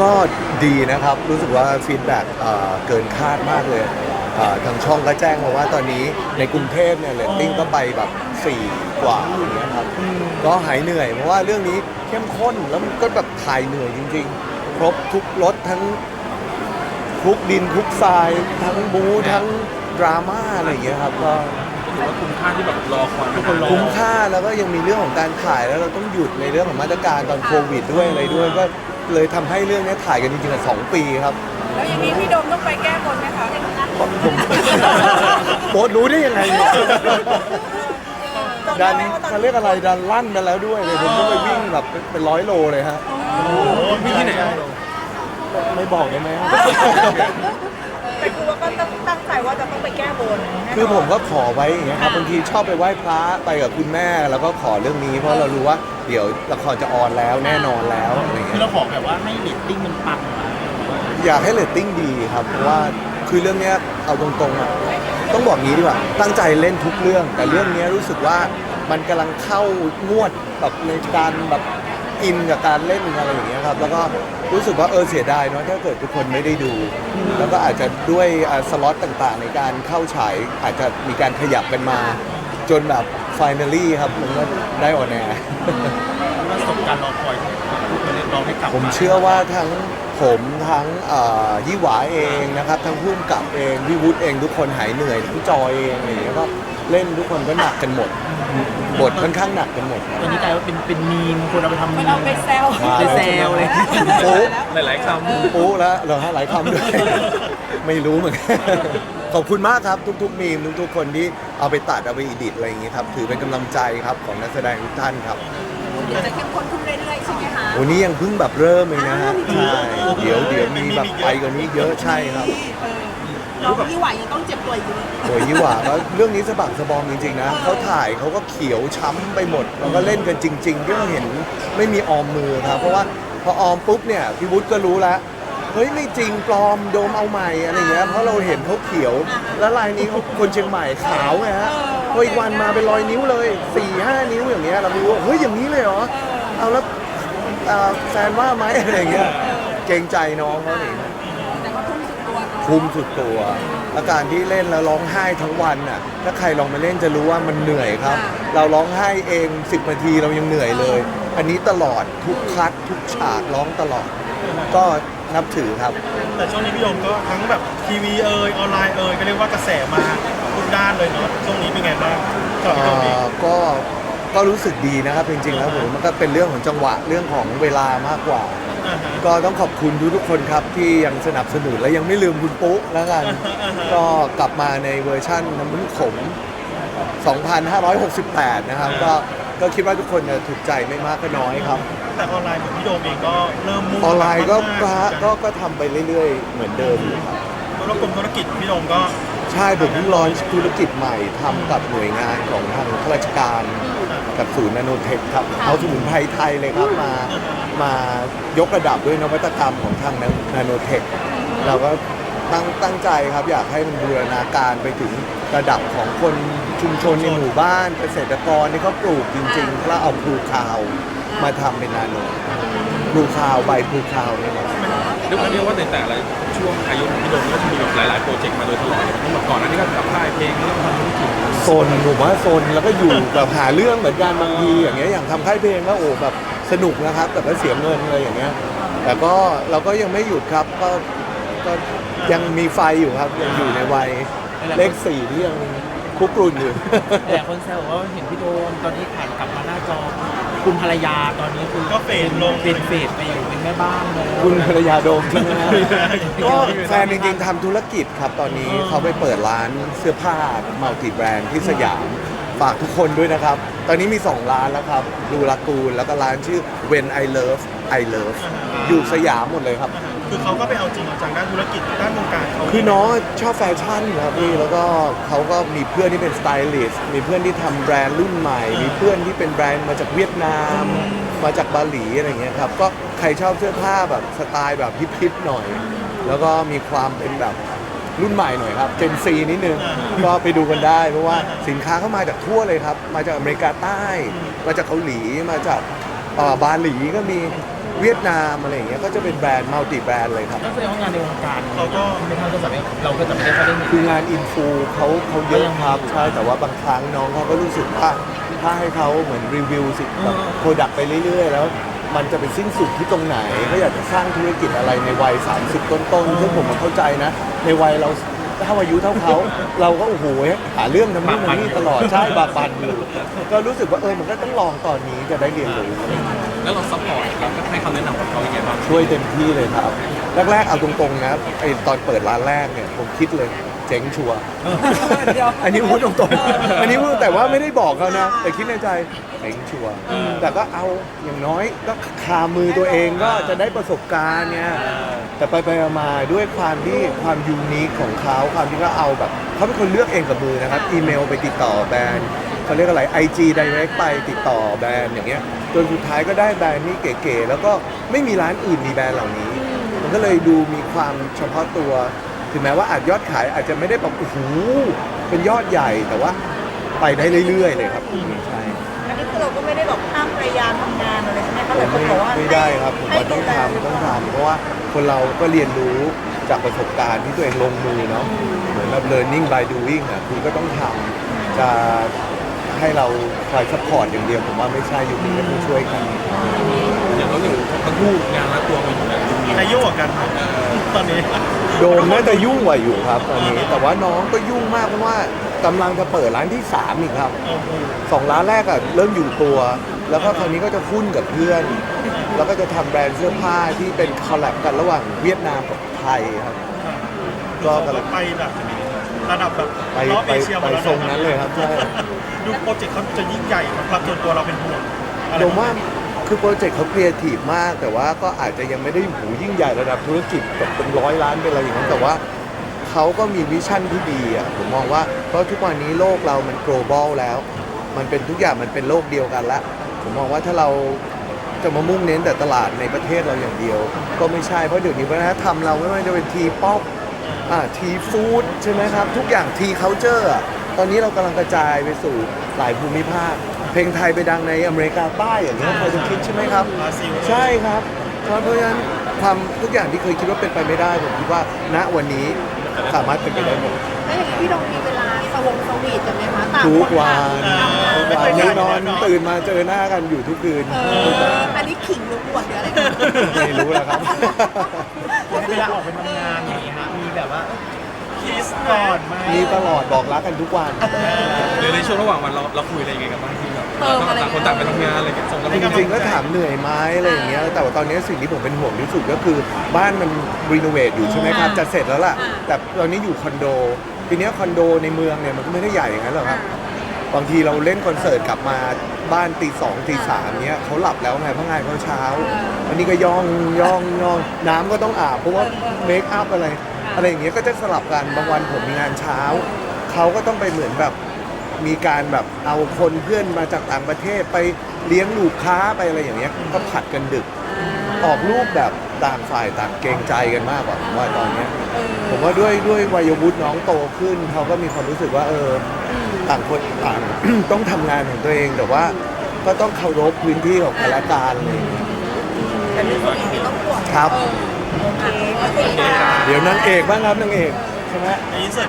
ก็ดีนะครับ รู้สึกว่าฟีดแบ็กเกินคาดมากเลยเอ่อทางช่องก็แจ้งมาว่าตอนนี้ในกรุงเทพเนี่ยเรตติ้งก็ไปแบบ4กว่าอย่างเงี้ยครับก็หายเหนื่อย เพราะว่าเรื่องนี้เข้มข้นแล้วมันก็แบบถ่ายเหนื่อยจริง ๆ ครบทุกรสทั้งคลุกดินคลุกทราย ทั้งบู๊ทั้งดราม่าอะไรอย่างเงี้ยครับก็ถือว่าคุ้มค่าที่แบบรอคอยทุกคนรอคุ้มค่าแล้วก็ยังมีเรื่องของการถ่ายแล้วเราต้องหยุดในเรื่องของมาตรการตอนโควิดด้วยอะไรด้วยก็ เลยทำให้เรื่องนี้ถ่ายกันจริงๆอะสองปีครับ แล้วอย่างนี้พี่โดมต้องไปแก้บนไหมคะผมโบทรู้ได้ยังไงเนี่ยดันเขาเรียกอะไรดันลั่นมาแล้วด้วยเลยผมก็ไปวิ่งแบบเป็นร้อยโลเลยฮะ โอ้มีที่ไหนอะไม่บอกได้ไหม แก้บนแน่นนคือผมก็ขอไว้อย่างเงี้ยครับบางทีชอบไปไหว้พระไปกับคุณแม่ แล้วก็ขอเรื่องนี้เพราะเรารู้ว่าเดี๋ยวละครจะออนแล้วแน่นอนแล้วอะไรคืเงี้อยเราขอแบบว่าให้เรตติ้งมันปังมาอยากให้เรตติ้งดีครับเพราะว่าคือเรื่องเนี้ยเอาตรงๆอะต้องบอกงี้ดีกว่าตั้งใจเล่นทุกเรื่อง แต่เรื่องเนี้ยรู้สึกว่ามันกำลังเข้างวดแบบในการแบบอินกับการเล่นอะไรอย่างเงี้ยครับแล้วก็ รู้สึกว่าเออเสียดายเนาะถ้าเกิดทุกคนไม่ได้ดู แล้วก็อาจจะด้วยอ่าสล็อตต่างๆ ในการเข้าฉายอาจจะมีการขยับกันมา จนแบบฟิแนลี่ครับมันก็ได้ออนแอร์ ประสบการณ์รอคอยมันเรียกร้องให้กลับผมเชื่อว่าทั้งผมทั้งเอ่อยี่หวาเองนะครับทั้งพุ่มกับเองพี่วุฒิเองทุกคนหายเหนื่อยทั้งจอยเองอะไรอย่างเงี้ยก็ เล่นทุกคนก็หนักกันหมดบทค่อนข้างหนักกันหมดตอนนี้กลายว่าเป็นเป็นมีมคนเอาไปทำมีมันมเอาไปแซวมาไปแซวเลยปุ๊หลายๆคำปุ๊แล้วเหรอฮะหลายคำด้วยไม่รู้เหมือนกันขอบคุณมากครับทุกๆ มีมทุกๆคนที่เอาไปตัดเอาไปอีดิทอะไรอย่างเงี้ยครับถือเป็นกำลังใจครับของนักแสดงทุกท่านครับเดี๋ยวจะเข้มข้นขึ้นเรื่อยๆใช่ไหมคะวันนี้ยังเพิ่งแบบเริ่มเองนะฮะใช่เดี๋ยวเดี๋ยวมีแบบไปกว่านี้เยอะใช่ครับ เราที่ไหวยังต้องเจ็บตัวอีกเยอะโอ้ยยี่หว่าแล้วเรื่องนี้สะบักสะบอมจริงๆนะเขาถ่ายเขาก็เขียวช้ำไปหมดแล้วก็เล่นกันจริงๆที่เราเห็นไม่มีออมมือครับเพราะว่าพอออมปุ๊บเนี่ยพี่วุฒิก็รู้แล้วเฮ้ยไม่จริงปลอมโดมเอาใหม่อะไรเงี้ยเพราะเราเห็นเขาเขียว แล้วลายนี้เขาคนเชียงใหม่ขาวไงฮะพออีกวันมาเป็นรอยนิ้วเลย4ี่ห้านิ้วอย่างเงี้ยเราไม่รู้ว่าเฮ้ยอย่างนี้เลยเหรอเอาแล้วเอ่อแฟนว่าไหมอะไรเงี้ยเกรงใจน้องเขาเองแต่ก็ทุ่ มสุดตัวเนาะภูมิสุดตัวอาการที่เล่นแล้วร้องไห้ทั้งวันน่ะ ถ้าใครลองมาเล่นจะรู้ว่ามันเหนื่อยครับ เราร้องไห้เอง10นาทีเรายังเหนื่อยเลย อันนี้ตลอดทุกคัดทุกฉากร้องตลอด ก็นับถือครับ แต่ช่วงนี้พี่โยมก็ทั้งแบบทีวีเอ่ยออนไลน์เอ่ยก็เรียกว่ากระแสมาทุกด้านเลยเนาะช่วงนี้เป็นไงบ้างสำหรับพี่โยมเองเอ่อก็ก็รู้สึกดีนะครับจริงๆแล้วผมมันก็เป็นเรื่องของจังหวะเรื่องของเวลามากกว่า อ่าฮะ ก็ต้องขอบคุณทุกๆคนครับที่ยังสนับสนุนและยังไม่ลืมคุณปุ๊แล้วกัน ก็กลับมาในเวอร์ชั่นน้ำมันขม 2,568 นะครับ ก็ก็คิดว่าทุกคนจะถูกใจไม่มากก็น้อยครับ แต่ออนไลน์ของพี่โยมเองก็เริ่มมุ่งออนไลน์ก็มากก็ๆก็ก็ทำไปเรื่อยๆ เหมือนเดิมอยู่ครับแล้วกรมธุรกิจพี่โยมก็ ใช่ผมเพิ่งลอนธุรกิจใหม่ทำกับหน่วยงานของทางข้าราชการ กับศูนย์นาโนเทคครับเอาสมุนไพรไทยเลยครับมามายกระดับด้วยนวัตกรรมของทางนาโนเทค เราก็ตั้งตั้งใจครับอยากให้มันบูรณาการไปถึงระดับของคนชุมชนในหมู่บ้านเกษตรกรที่เขาปลูกจริงๆแล้วเอาพลูคาวมาทำเป็นนาโนพลูคาวใบพลูคาวนี่แหละ เรียกว่าเรียกว่าในแต่ละช่วงอายุของพี่โดมก็จะมีแบบหลาย ๆ โปรเจกต์มาโดยตลอดเลยตั้งแต่ก่อนอันนี้ก็กับค่ายเพลงแล้วก็ทำธุรกิจโซนผมว่าโซนแล้วก็อยู่ แบบหาเรื่องเหมือนกันบางทีอย่างเงี้ยอย่างทำค่ายเพลงก็โอ้แบบสนุกนะครับ แต่ก็เสียเงินอะไรอย่างเงี้ยแต่ก็เราก็ยังไม่หยุดครับก็ก็ยังมีไฟอยู่ครับยังอยู่ในวัยเลขสี่ที่ยังคุกรุ่นอยู่ แต่คนแซวว่าเห็นพี่โดมตอนนี้ผ่านกลับมาหน้าจอ คุณภรรยาตอนนี้คือก็เฟดลง เป็นเฟดไปอยู่เป็นแม่บ้านเลยคุณภรรยาโดมใช่ไหมฮะก็แฟนจริงๆทำธุรกิจครับตอนนี้เขาไปเปิดร้านเสื้อผ้ามัลติแบรนด์ที่สยาม ฝากทุกคนด้วยนะครับ ตอนนี้มี 2 ร้านแล้วครับดูลากูลแล้วก็ร้านชื่อ When I Love I Love อยู่สยามหมดเลยครับ คือเขาก็ไปเอาจริงเอาจังด้านธุรกิจด้านวงการเขาคือน้องชอบแฟชั่นครับพี่แล้วก็เขาก็มีเพื่อนที่เป็นสไตลิสต์มีเพื่อนที่ทำแบรนด์รุ่นใหม่ มีเพื่อนที่เป็นแบรนด์มาจากเวียดนาม มาจากบาหลีอะไรเงี้ยครับก็ใครชอบเสื้อผ้าแบบสไตล์แบบฮิปๆหน่อย แล้วก็มีความเป็นแบบ รุ่นใหม่หน่อยครับเจนซีนิดนึงก็ไปดูกันได้ เพราะว่าสินค้าเข้ามาจากทั่วเลยครับ มาจากอเมริกาใต้ มาจากเกาหลีมาจากเอ่อบาหลีก็มีเวียดนามอะไรอย่างเงี้ยก็จะเป็นแบรนด์มัลติแบรนด์เลยครับ ก็แสดงว่างานในวงการเราก็ไม่เท่าจะแบบเราก็จะไม่ได้ค่อยได้เห็น คืองานอินฟูเขาเขาเยอะครับใช่แต่ว่าบางครั้งน้องเขาก็รู้สึกว่าถ้าให้เขาเหมือนรีวิวสิแบบโปรดักไปเรื่อยๆ แล้ว มันจะไปสิ้นสุดที่ตรงไหนเขาอยากจะสร้างธุรกิจอะไรในวัย 30 ต้นๆซึ่งผมก็เข้าใจนะ ในวัยเราเท่าอายุเท่าเขา เราก็โอ้โหหาเรื่องทำนู่นทำนี่ตลอดใช่บาปันอยู่ก็รู้สึกว่าเออมันก็ต้องลองตอนนี้จะได้เรียนรู้แล้วเราซัพพอร์ตเราก็ให้คำแนะนำกับเขายังไงบ้างช่วยเต็มที่เลยครับแรกๆเอาตรงๆนะไอตอนเปิดร้านแรกเนี่ยผมคิดเลย เจ๊งชัวร์ เดี๋ยว อันนี้พูดตรงๆ อันนี้พูดแต่ว่าไม่ได้บอกเขานะ แต่คิดในใจเจ๋งชัวร์แต่ก็เอาอย่างน้อยก็คามือตัวเองก็จะได้ประสบการณ์เนี่ย แต่ไปไปๆมาๆด้วยความที่ความยูนิคของเขาความที่เขาเอาแบบเขาเป็นคนเลือกเองกับมือนะครับ อีเมลไปติดต่อแบรนด์เขาเรียกอะไร IG Direct ไปติดต่อแบรนด์อย่างเงี้ยจนสุดท้ายก็ได้แบรนด์นี้เก๋ๆแล้วก็ไม่มีร้านอื่นมีแบรนด์เหล่านี้ มันก็เลยดูมีความเฉพาะตัว ถึงแม้ว่าอาจยอดขายอาจจะไม่ได้แบบโอ้โหเป็นยอดใหญ่แต่ว่าไปได้เรื่อยๆเลยครับใช่อันนี้คือเราก็ไม่ได้บอกห้ามภรรยาทำงานอะไรใช่ไหมคะหลายคนไม่บอกว่าไม่ได้ครับผมว่าต้องทำต้องทำเพราะว่าคนเราก็เรียนรู้จากประสบการณ์ที่ตัวเองลงมือเนาะเหมือนแบบ learning by doing อะคุณก็ต้องทำจะให้เราคอยซัพพอร์ตอย่างเดียวผมว่าไม่ใช่อยู่นี้ก็ต้องช่วยกันอย่างเราหนึ่งทั้งคู่งานละตัวมันอยู่แล้วใครยุ่งกว่ากัน ตอนนี้ โดมน่าจะยุ่งกว่าอยู่ครับตอนนี้ แต่ว่าน้องก็ยุ่งมากเพราะว่ากำลังจะเปิดร้านที่สามอีกครับโอ้โหสองร้านแรกอะเริ่มอยู่ตัว แล้วก็คราวนี้ก็จะหุ้นกับเพื่อน แล้วก็จะทำแบรนด์เสื้อผ้าที่เป็นคอลแลบกันระหว่างเวียดนามกับไทยครับ ก็กำลังไปแบบระดับแบบไปรอบไปเอเชียหไปมดแล้วะทรงนั้นเลยครับใช่ ดูโปรเจกต์เขาจะยิ่งใหญ่ครับส่วนตัวเราเป็นห่วงอะไรผมว่า คือโปรเจกต์เขาครีเอทีฟมาก แต่ว่าก็อาจจะยังไม่ได้หูยิ่งใหญ่ระดับธุรกิจแบบเป็นร้อยล้านเป็นอะไรอย่างนั้นแต่ว่าเขาก็มีวิชั่นที่ดีอะผมมองว่าเพราะทุกวันนี้โลกเรามัน global แล้ว มันเป็นทุกอย่างมันเป็นโลกเดียวกันละผมมองว่าถ้าเราจะมามุ่งเน้นแต่ตลาดในประเทศเราอย่างเดียว ก็ไม่ใช่เพราะเดี๋ยวนี้วัฒนธรรมเราไม่ว่าจะเป็นทีป๊อปอ่าทีฟู้ดใช่ไหมครับ ทุกอย่างทีเคาเจอร์ตอนนี้เรากำลังกระจายไปสู่หลายภูมิภาค เพลงไทยไปดังในอเมริกาใต้อย่างนี้ยใครจะคิดใช่ไหมครับบราซิลใช่ครับเพราะฉะนั้นความทุกอย่างที่เคยคิดว่าเป็นไปไม่ได้ผมคิดว่าณวันนี้สามารถเป็นไปได้หมดแล้วอย่างนี้พี่ดงมีเวลาสวงสวีทกันไหมคะต่างทุคกนวัต่างนทำงานทุกวันแน่นอนตื่นมาเจอหน้ากันอยู่ทุกคืนเอออันนี้ขิงหรือปวดหรืออะไรกันไม่รู้แล้วครับเวลาออกไปทำงานอย่างเงี้ยฮะมีแบบว่าคิสก่อนไหมมีตลอดบอกรักกันทุกวันหรือในช่วงระหว่างวันเราเราคุยอะไรยังไงกันบ้าง ที่แบบเราต่างคนต่างไปทำงานอะไรอย่างเงี้ยส่งกำลังจใจริงๆก็ถามเหนื่อยไหมอะไรอย่างเงี้ยแต่ว่าตอนนี้สิ่งที่ผมเป็นห่วงที่สุดก็คือ บ้านมันรีโนเวทอยู่ใช่ไหมครับจะเสร็จแล้วล่ะ แต่ตอนนี้อยู่คอนโดทีเนี้ยคอนโดในเมืองเนี่ยมันก็ไม่ได้ใหญ่อย่างนั้นหรอกครับ บางทีเราเล่นคอนเสิร์ตกลับมาบ้านตีสองตีสามเนี้ยเขาหลับแล้วไงเพราะงานเขาเช้าอันนี้ก็ย่องย่องย่องน้ำก็ต้องอาบเพราะว่าเมคอัพอะไร อะไรอย่างเงี้ยก็จะสลับกันบางวันผมมีงานเช้าเขาก็ต้องไปเหมือนแบบ มีการแบบเอาคนเพื่อนมาจากต่างประเทศไปเลี้ยงลูกค้าไปอะไรอย่างเงี้ยก็ผัดกันดึก ออกรูปแบบต่างฝ่ายต่างเกรงใจกันมากกว่าผมว่าตอนเนี้ยผมว่าด้วยด้วยวัยวุฒิน้องโตขึ้นเขาก็มีความรู้สึกว่าเอออต่างคนต่าง ต้องทำงานของตัวเองแต่ว่าก็ต้องเคารพพื้นที่ของกันและกันอะไรอย่างเงี้ยแต่เรื่องผู้หญิงนี่ต้องปวดครับ โอเคขอบคุณค่ะ เดี๋ยวนางเอกบ้างครับนางเอกใช่ไหม อินเสิร์